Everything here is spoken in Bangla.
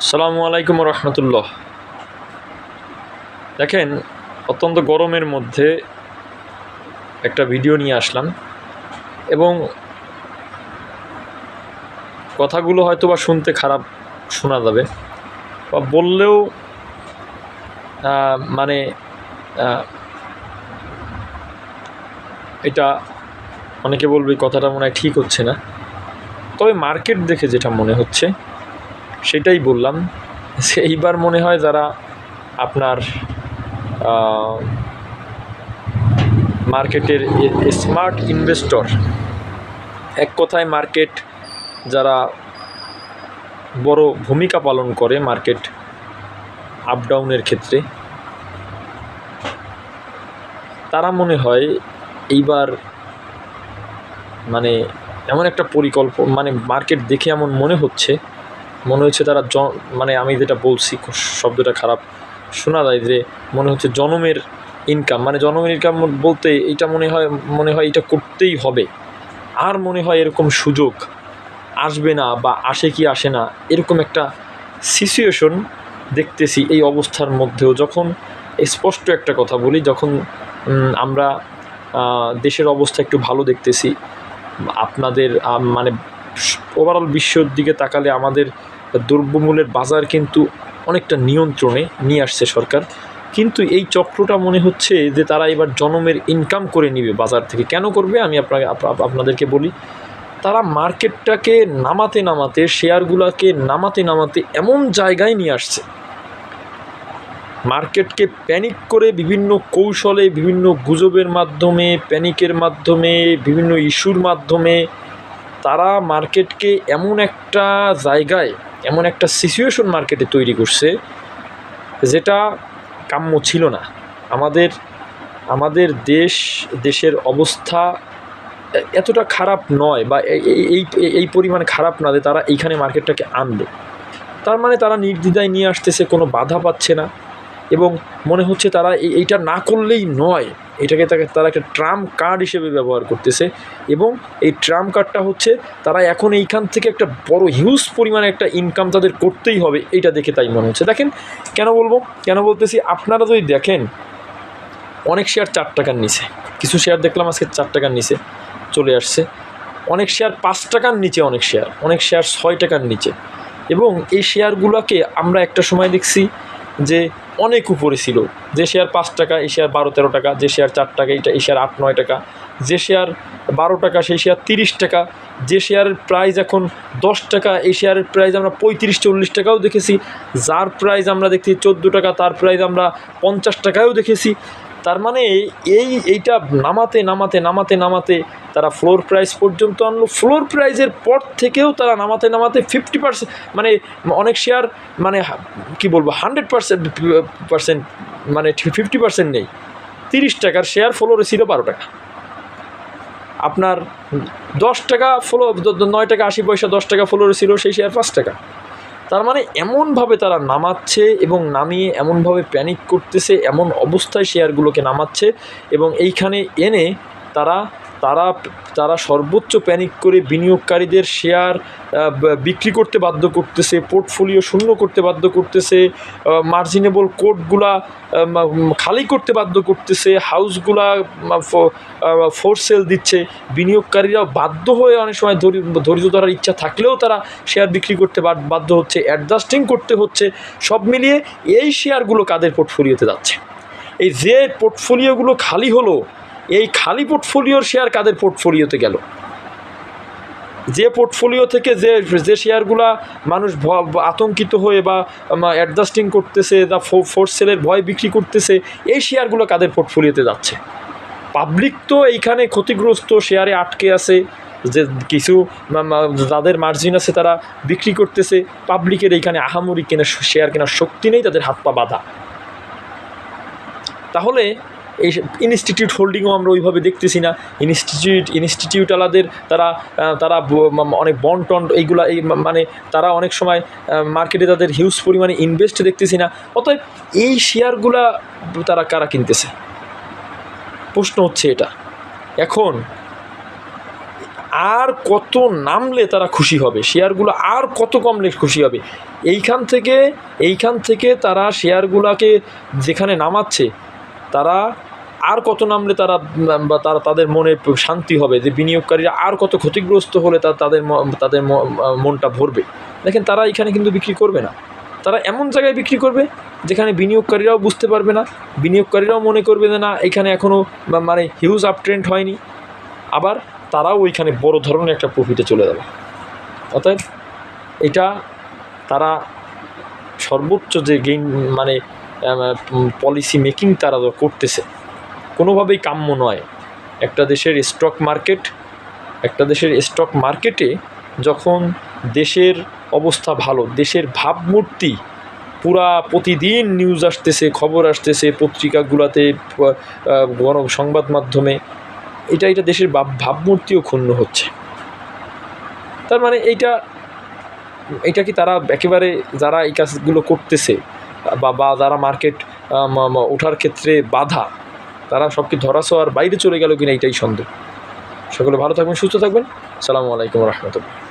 আসসালামু আলাইকুম রহমতুল্লাহ। দেখেন, অত্যন্ত গরমের মধ্যে একটা ভিডিও নিয়ে আসলাম এবং কথাগুলো হয়তো বা শুনতে খারাপ শোনা যাবে বা বললেও মানে এটা অনেকে বলবে কথাটা মনে হয় ঠিক হচ্ছে না। তবে মার্কেট দেখে যেটা মনে হচ্ছে সেটাই বললাম। এইবার মনে হয় যারা আপনার মার্কেটের স্মার্ট ইনভেস্টর এক কথায় মার্কেট যারা বড় ভূমিকা পালন করে মার্কেট আপ ডাউনের ক্ষেত্রে, তারা মনে হয় এইবার মানে এমন একটা পরিকল্পনা মানে মার্কেট দেখে এমন মনে হচ্ছে মনে হচ্ছে তারা জ মানে আমি যেটা বলছি শব্দটা খারাপ। শোনা যায় যে মনে হচ্ছে জনমের ইনকাম মানে জনমের ইনকাম বলতে এটা মনে হয় মনে হয় এটা করতেই হবে। আর মনে হয় এরকম সুযোগ আসবে না বা আসে কি আসে না, এরকম একটা সিচুয়েশন দেখতেছি এই অবস্থার মধ্যেও। যখন স্পষ্ট একটা কথা বলি, যখন আমরা দেশের অবস্থা একটু ভালো দেখতেছি, আপনাদের মানে ওভারঅল বিশ্বর দিকে তাকালে আমাদের দ্রব্যমূল্যের বাজার কিন্তু অনেকটা নিয়ন্ত্রণে নিয়ে আসছে সরকার। কিন্তু এই চক্রটা মনে হচ্ছে যে তারা এবার জনমের ইনকাম করে নিবে বাজার থেকে। কেন করবে? আমি আপনাকে, আপ- আপ- আপনাদেরকে বলি, তারা মার্কেটটাকে নামাতে নামাতে, শেয়ারগুলোকে নামাতে নামাতে এমন জায়গায় নিয়ে আসছে। মার্কেটকে প্যানিক করে বিভিন্ন কৌশলে, বিভিন্ন গুজবের মাধ্যমে প্যানিকের মাধ্যমে, বিভিন্ন ইস্যুর মাধ্যমে তারা মার্কেটকে এমন একটা জায়গায় এমন একটা সিচুয়েশন মার্কেটে তৈরি করছে যেটা কাম্য ছিল না। আমাদের আমাদের দেশ, দেশের অবস্থা এতটা খারাপ নয় বা এই- এই পরিমাণ খারাপ না যে তারা এইখানে মার্কেটটাকে আনবে। তার মানে তারা নির্দ্বিধায় নিয়ে আসতেছে, কোনো বাধা পাচ্ছে না। এবং মনে হচ্ছে তারা এই- এইটা না করলেই নয়। এটাকে তাকে, তারা একটা ট্রাম কার্ড হিসেবে ব্যবহার করতেছে এবং এই ট্রাম কার্ডটা হচ্ছে তারা এখন এইখান থেকে একটা বড় হিউজ পরিমাণে একটা ইনকাম তাদের করতেই হবে, এটা দেখে তাই মনে হচ্ছে। দেখেন, কেন বলব? কেন বলতেছি? আপনারা যদি দেখেন, অনেক শেয়ার চার টাকার নিচে। কিছু শেয়ার দেখলাম আজকে চার টাকার নিচে চলে আসছে। অনেক শেয়ার পাঁচ টাকার নিচে অনেক শেয়ার অনেক শেয়ার ছয় টাকার নিচে। এবং এই শেয়ারগুলোকে আমরা একটা সময় দেখছি যে অনেক উপরে ছিল। যে শেয়ার পাঁচ টাকা, এই শেয়ার বারো, তেরো টাকা, যে শেয়ার চার টাকা এটা এই শেয়ার আট, নয় টাকা। যে শেয়ার বারো টাকা, সেই শেয়ার তিরিশ টাকা। যে শেয়ারের প্রাইস এখন দশ টাকা, এই শেয়ারের প্রাইস আমরা পঁয়ত্রিশ, চল্লিশ টাকাও দেখেছি। যার প্রাইস আমরা দেখছি চোদ্দ টাকা, তার প্রাইস আমরা পঞ্চাশ টাকায়ও দেখেছি। তার মানে এই, এইটা নামাতে নামাতে নামাতে নামাতে তারা ফ্লোর প্রাইস পর্যন্ত আনলো। ফ্লোর প্রাইজের পর থেকেও তারা নামাতে নামাতে ফিফটি পার্সেন্ট মানে অনেক শেয়ার মানে কি বলব হান্ড্রেড পার্সেন্ট পার্সেন্ট মানে ফিফটি পার্সেন্ট নেই। তিরিশ টাকার শেয়ার ফ্লোরে ছিল বারো টাকা। আপনার দশ টাকা ফ্লো নয় টাকা আশি পয়সা দশ টাকা ফ্লোরে ছিল, সেই শেয়ার পাঁচ টাকা। তার মানে এমনভাবে তারা নামাচ্ছে এবং নামিয়ে এমনভাবে প্যানিক করতেছে, এমন অবস্থায় শেয়ারগুলোকে নামাচ্ছে এবং এইখানে এনে তারা তারা তারা সর্বোচ্চ প্যানিক করে বিনিয়োগকারীদের শেয়ার বিক্রি করতে বাধ্য করতেছে পোর্টফোলিও শূন্য করতে বাধ্য করতেছে মার্জিনেবল কোডগুলা খালি করতে বাধ্য করতেছে হাউসগুলা ফোর সেল দিচ্ছে। বিনিয়োগকারীরা বাধ্য হয়ে অনেক সময় ধৈর্য ধরার ইচ্ছা থাকলেও তারা শেয়ার বিক্রি করতে বাধ্য হচ্ছে অ্যাডজাস্টিং করতে হচ্ছে। সব মিলিয়ে এই শেয়ারগুলো কাদের পোর্টফোলিওতে যাচ্ছে? এই যে পোর্টফোলিওগুলো খালি হলো এই খালি পোর্টফোলিওর শেয়ার কাদের পোর্টফোলিওতে গেল? যে পোর্টফোলিও থেকে যে যে শেয়ারগুলা মানুষ আতঙ্কিত হয়ে বা অ্যাডজাস্টিং করতেছে বা ফোর্স সেলের ভয় বিক্রি করতেছে, এই শেয়ারগুলো কাদের পোর্টফোলিওতে যাচ্ছে? পাবলিক তো এইখানে ক্ষতিগ্রস্ত শেয়ারে আটকে আছে, যে কিছু যাদের মার্জিন আছে তারা বিক্রি করতেছে পাবলিকের এইখানে আহামরি কেনার শেয়ার কেনার শক্তি নেই, তাদের হাত পা বাঁধা। তাহলে এই ইনস্টিটিউট হোল্ডিংও আমরা ওইভাবে দেখতেছি না। ইনস্টিটিউট ইনস্টিটিউট আলাদের তারা তারা অনেক বন্ড টন্ড এইগুলা এই মানে তারা অনেক সময় মার্কেটে তাদের হিউজ পরিমাণে ইনভেস্ট দেখতেছি না। অতএব এই শেয়ারগুলা তারা কারা কিনতেছে? প্রশ্ন হচ্ছে এটা। এখন আর কত নামলে তারা খুশি হবে? শেয়ারগুলো আর কত কমলে খুশি হবে? এইখান থেকে এইখান থেকে তারা শেয়ারগুলোকে যেখানে নামাচ্ছে তারা আর কত নামলে তারা, বা তারা তাদের মনে শান্তি হবে যে বিনিয়োগকারীরা আর কত ক্ষতিগ্রস্ত হলে তা তাদের তাদের মনটা ভরবে। দেখেন তারা এখানে কিন্তু বিক্রি করবে না। তারা এমন জায়গায় বিক্রি করবে যেখানে বিনিয়োগকারীরাও বুঝতে পারবে না, বিনিয়োগকারীরাও মনে করবে যে না, এখানে এখনও মানে হিউজ আপ ট্রেন্ড হয়নি। আবার তারাও ওইখানে বড় ধরনের একটা প্রফিটে চলে যাবে। অতএব এটা তারা সর্বোচ্চ যে গেইন মানে পলিসি মেকিং তারা করতেছে। কোনোভাবেই কাম্য নয়। একটা দেশের স্টক মার্কেট একটা দেশের স্টক মার্কেটে যখন দেশের অবস্থা ভালো, দেশের ভাবমূর্তি পুরা প্রতিদিন নিউজ আসতেছে, খবর আসতেছে, পত্রিকাগুলোতে গণ সংবাদ মাধ্যমে, এটা এটা দেশের ভাব, ভাবমূর্তিও ক্ষুণ্ণ হচ্ছে। তার মানে এইটা এটা কি তারা একেবারে যারা এই কাজগুলো করতেছে বা যারা মার্কেট ওঠার ক্ষেত্রে বাধা, তারা সব কি ধরা বাইরে চলে গেল কিনা এটাই সন্দেহ। সকলে ভালো থাকবেন, সুস্থ থাকবেন। সালামু আলাইকুম রহমতুল্লাহ।